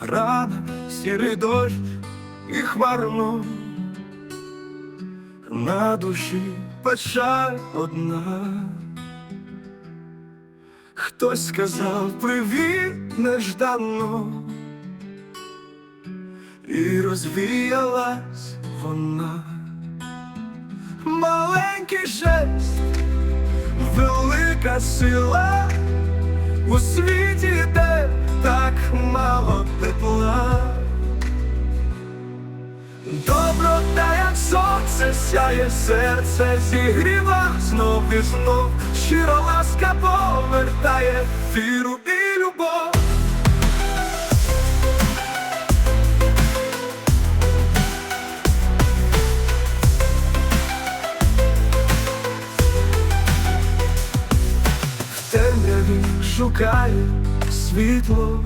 Рана, сірий дощ і хмарно на душі печаль одна. Хтось сказав привіт нежданно, і розвіялась вона. Маленький жест, велика сила сонце сяє серце, зігріва. Знов і знов, щира ласка повертає віру і любов. В темряві шукає світло,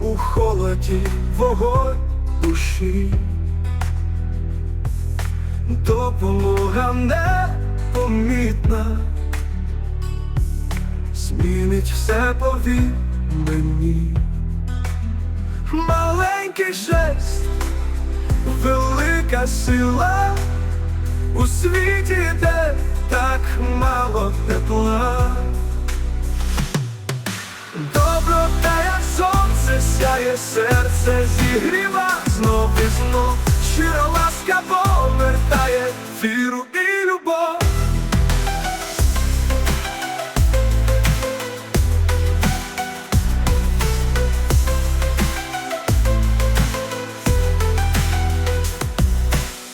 у холоді вогонь душі, допомога непомітна, змінить все повір мені. Маленький жест, велика сила у світі, де так мало тепла. Доброта, як сонце сяє серце, зігріва знов і знов, щира ласка повертає віру і любов.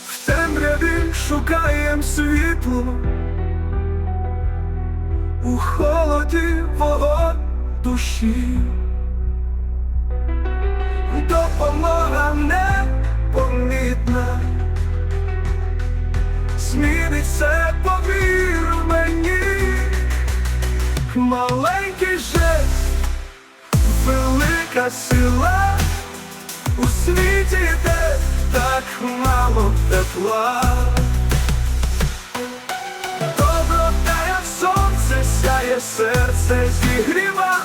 В темряві шукаєм світло, у холоді вогонь душі, допомога непомітна, змінить все, повір мені, маленький жест, велика сила у світі, де так мало тепла. Доброта, як сонце сяє серце, зігріва